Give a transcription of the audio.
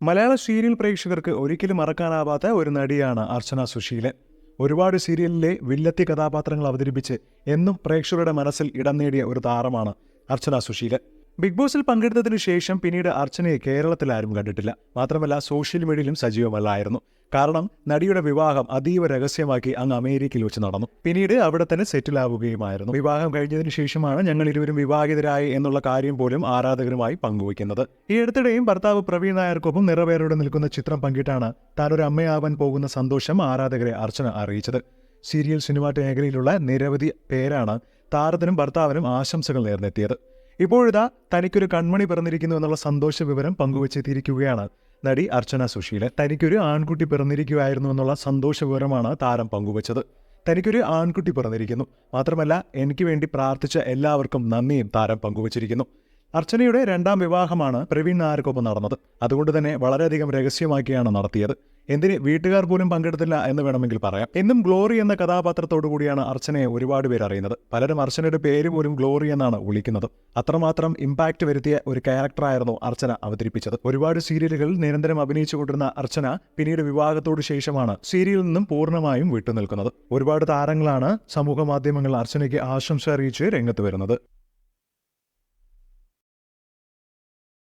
മലയാള serial പ്രേക്ഷകർക്ക് ഒരിക്കലും മറക്കാനാവാത്ത ഒരു നടിയാണ് അർച്ചന സുശീലൻ. ഒരുപാട് സീരിയലിലെ വില്ലത്തി കഥാപാത്രങ്ങൾ അവതരിപ്പിച്ച് എന്നും പ്രേക്ഷകരുടെ മനസ്സിൽ ഇടം നേടിയ ഒരു താരമാണ് അർച്ചന സുശീലൻ. ബിഗ് ബോസിൽ പങ്കെടുത്തതിന് ശേഷം പിന്നീട് അർച്ചനയെ കേരളത്തിൽ ആരും കണ്ടിട്ടില്ല. മാത്രമല്ല സോഷ്യൽ മീഡിയയിലും സജീവമല്ലായിരുന്നു. കാരണം നടിയുടെ വിവാഹം അതീവ രഹസ്യമാക്കി അങ്ങ് അമേരിക്കയിൽ വെച്ച് നടന്നു. പിന്നീട് അവിടെ തന്നെ സെറ്റിൽ ആവുകയുമായിരുന്നു വിവാഹം കഴിഞ്ഞതിന് ശേഷമാണ് ഞങ്ങൾ ഇരുവരും വിവാഹിതരായി എന്നുള്ള കാര്യം പോലും ആരാധകരുമായി പങ്കുവയ്ക്കുന്നത്. ഈ അടുത്തിടെയും ഭർത്താവ് പ്രവീൺ നായർക്കൊപ്പം നിറവേറോടെ നിൽക്കുന്ന ചിത്രം പങ്കിട്ടാണ് താൻ ഒരു അമ്മയാവാൻ പോകുന്ന സന്തോഷം ആരാധകരെ അർച്ചന അറിയിച്ചത്. സീരിയൽ സിനിമാ മേഖലയിലുള്ള നിരവധി പേരാണ് താരത്തിനും ഭർത്താവിനും ആശംസകൾ നേർന്നെത്തിയത്. ഇപ്പോഴിതാ തനിക്കൊരു കൺമണി പിറന്നിരിക്കുന്നു എന്നുള്ള സന്തോഷ വിവരം പങ്കുവച്ചെത്തിയിരിക്കുകയാണ് നടി അർച്ചന സുശീലൻ തനിക്കൊരു ആൺകുട്ടി പിറന്നിരിക്കുകയായിരുന്നു എന്നുള്ള സന്തോഷ വിവരമാണ് താരം പങ്കുവച്ചത്. തനിക്കൊരു ആൺകുട്ടി പിറന്നിരിക്കുന്നു. മാത്രമല്ല എനിക്ക് വേണ്ടി പ്രാർത്ഥിച്ച എല്ലാവർക്കും നന്ദിയും താരം പങ്കുവച്ചിരിക്കുന്നു. അർച്ചനയുടെ രണ്ടാം വിവാഹമാണ് പ്രവീൺ നായർക്കൊപ്പം നടന്നത്. അതുകൊണ്ട് തന്നെ വളരെയധികം രഹസ്യമാക്കിയാണ് നടത്തിയത്. എന്തിന് വീട്ടുകാർ പോലും പങ്കെടുത്തില്ല എന്ന് വേണമെങ്കിൽ പറയാം. എന്നും ഗ്ലോറി എന്ന കഥാപാത്രത്തോടു കൂടിയാണ് അർച്ചനയെ ഒരുപാട് പേർ അറിയുന്നത്. പലരും അർച്ചനയുടെ പേര് പോലും ഗ്ലോറി എന്നാണ് വിളിക്കുന്നത്. അത്രമാത്രം ഇമ്പാക്ട് വരുത്തിയ ഒരു ക്യാരക്ടറായിരുന്നു അർച്ചന അവതരിപ്പിച്ചത്. ഒരുപാട് സീരിയലുകളിൽ നിരന്തരം അഭിനയിച്ചുകൊണ്ടിരുന്ന അർച്ചന പിന്നീട് വിവാഹത്തോടു ശേഷമാണ് സീരിയലിൽ നിന്നും പൂർണമായും വിട്ടുനിൽക്കുന്നത്. ഒരുപാട് താരങ്ങളാണ് സമൂഹ മാധ്യമങ്ങളിൽ അർച്ചനയ്ക്ക് ആശംസ അറിയിച്ച് രംഗത്ത് വരുന്നത്.